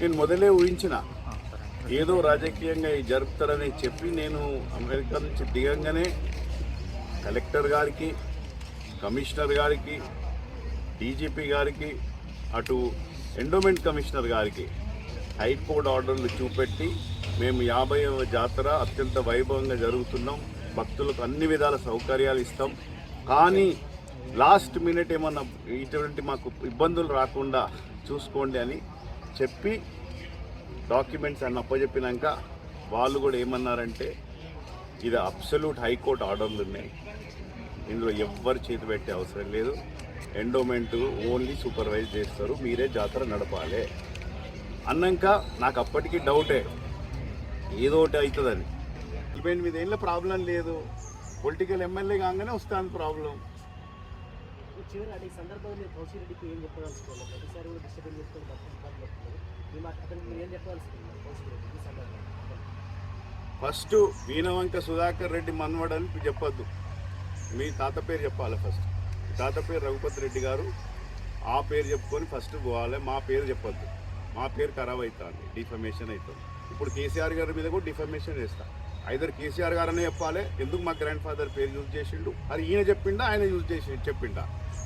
నేను మొదలే ఊహించిన. ఏదో రాజకీయంగా ఇది జరుపుతారని చెప్పి నేను అమెరికా నుంచి దిగంగానే కలెక్టర్ గారికి కమిషనర్ గారికి డీజీపీ గారికి అటు ఎండోమెంట్ కమిషనర్ గారికి హైకోర్టు ఆర్డర్లు చూపెట్టి మేము యాభైవ జాతర అత్యంత వైభవంగా జరుగుతున్నాం. భక్తులకు అన్ని విధాల సౌకర్యాలు ఇస్తాం. కానీ లాస్ట్ మినిట్ ఏమన్నా ఇటువంటి మాకు ఇబ్బందులు రాకుండా చూసుకోండి అని చెప్పి డాక్యుమెంట్స్ అన్న అప్పచెప్పినాక వాళ్ళు కూడా ఏమన్నారంటే ఇది అబ్సల్యూట్ హైకోర్టు ఆర్డర్లు ఉన్నాయి. ఇందులో ఎవ్వరు చేతి పెట్టే అవసరం లేదు. ఎండోమెంట్ ఓన్లీ సూపర్వైజ్ చేస్తారు. మీరే జాతర నడపాలి. అన్నాక నాకు అప్పటికీ డౌటే. ఏదో ఒకటి అవుతుందని నలభై ఎనిమిది ఏళ్ళ ప్రాబ్లం లేదు. పొలిటికల్ ఎమ్మెల్యే కాగానే వస్తాను ప్రాబ్లం. చివరి అంటే ఈ మీరు కౌశల్ రెడ్డికి ఏం చెప్పదలుచుకోవాలి ప్రతిసారి కూడా డిస్టర్బెన్స్ చేసుకొని భక్తులు ఇబ్బంది పడుతున్నారు మీ మాట అతనికి మీరు ఏం చెప్పదలుచుకున్నారు కౌశల్ రెడ్డికి ఈ సందర్భంగా ఫస్ట్ వీణవంక సుధాకర్ రెడ్డి మన్వడని చెప్పొద్దు. మీ తాత పేరు చెప్పాలి ఫస్ట్. తాత పేరు రఘుపతి రెడ్డి గారు. ఆ పేరు చెప్పుకొని ఫస్ట్ పోవాలి మా పేరు చెప్పొద్దు. మా పేరు ఖరాబ్ అవుతుంది డిఫమేషన్ అవుతుంది ఇప్పుడు కేసీఆర్ గారి మీద కూడా డిఫమేషన్ చేస్తా. ఐదర్ కేసీఆర్ గారనే చెప్పాలి ఎందుకు మా గ్రాండ్ ఫాదర్ పేరు యూజ్ చేసిండు? అది ఈయన చెప్పిండా ఆయన యూజ్ చేసి చెప్పిండా?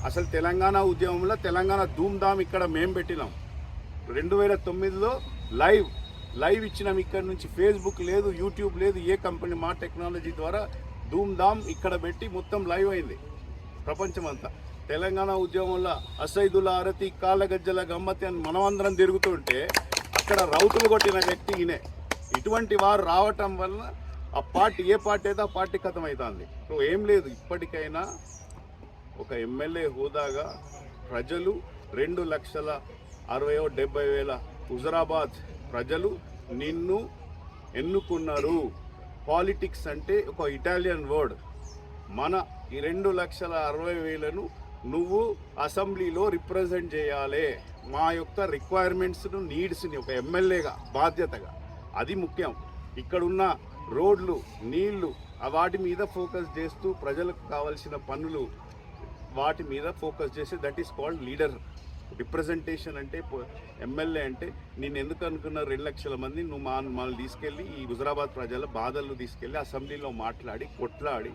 అసలు తెలంగాణ ఉద్యమంలో తెలంగాణ ధూమ్ ధామ్ ఇక్కడ మేము పెట్టినాం. రెండు వేల తొమ్మిదిలో లైవ్ లైవ్ ఇచ్చినాం ఇక్కడ నుంచి. ఫేస్బుక్ లేదు యూట్యూబ్ లేదు ఏ కంపెనీ మా టెక్నాలజీ ద్వారా ధూమ్ ధామ్ ఇక్కడ పెట్టి మొత్తం లైవ్ అయింది. ప్రపంచమంతా. తెలంగాణ ఉద్యమంలో అసైదుల అరతి కాళ్ళగజ్జల గమ్మతి అని మనమందరం తిరుగుతుంటే అక్కడ రౌతులు కొట్టిన వ్యక్తి ఈయనే. ఇటువంటి వారు రావటం వల్ల ఆ పార్టీ ఏ పార్టీ అయితే ఆ పార్టీ కథం అవుతుంది. సో ఏం లేదు. ఇప్పటికైనా ఒక ఎమ్మెల్యే హోదాగా ప్రజలు రెండు లక్షల అరవయో డెబ్బై వేల హుజరాబాద్ ప్రజలు నిన్ను ఎన్నుకున్నారు. పాలిటిక్స్ అంటే ఒక ఇటాలియన్ వర్డ్. మన ఈ రెండు లక్షల అరవై వేలను నువ్వు అసెంబ్లీలో రిప్రజెంట్ చేయాలి. మా యొక్క రిక్వైర్మెంట్స్ను నీడ్స్ని ఒక ఎమ్మెల్యేగా బాధ్యతగా. అది ముఖ్యం. ఇక్కడున్న రోడ్లు నీళ్ళు ఆ వాటి మీద ఫోకస్ చేస్తూ ప్రజలకు కావలసిన పనులు వాటి మీద ఫోకస్ చేసి that is called leader representation అంటే ఎమ్మెల్యే అంటే నేను ఎందుకు అనుకున్న రెండు లక్షల మంది నువ్వు మా మనల్ని తీసుకెళ్ళి ఈ హుజరాబాద్ ప్రజల బాధలు తీసుకెళ్ళి అసెంబ్లీలో మాట్లాడి కొట్లాడి.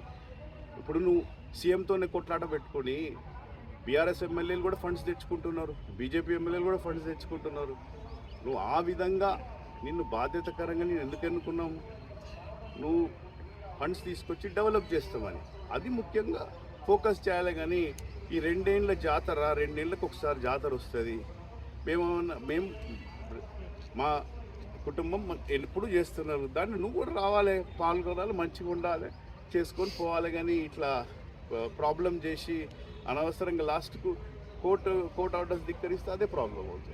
ఇప్పుడు నువ్వు సీఎంతోనే కొట్లాట పెట్టుకొని బీఆర్ఎస్ ఎమ్మెల్యేలు కూడా ఫండ్స్ తెచ్చుకుంటున్నారు బీజేపీ ఎమ్మెల్యేలు కూడా ఫండ్స్ తెచ్చుకుంటున్నారు. నువ్వు ఆ విధంగా నిన్ను బాధ్యతకరంగా నేను ఎందుకు ఎన్నుకున్నావు? నువ్వు ఫండ్స్ తీసుకొచ్చి డెవలప్ చేస్తామని అది ముఖ్యంగా ఫోకస్ చేయాలి కానీ ఈ రెండేళ్ళ జాతర రెండేళ్ళకి ఒకసారి జాతర వస్తుంది. మేము మేము మా కుటుంబం ఎప్పుడు చేస్తున్నారు? దాన్ని నువ్వు కూడా రావాలి పాల్గొనాలి మంచిగా ఉండాలి చేసుకొని పోవాలి కానీ ఇట్లా ప్రాబ్లం చేసి అనవసరంగా లాస్ట్కు కోర్టు కోర్టు ఆర్డర్స్ ధిక్కరిస్తే అదే ప్రాబ్లం అవుతుంది.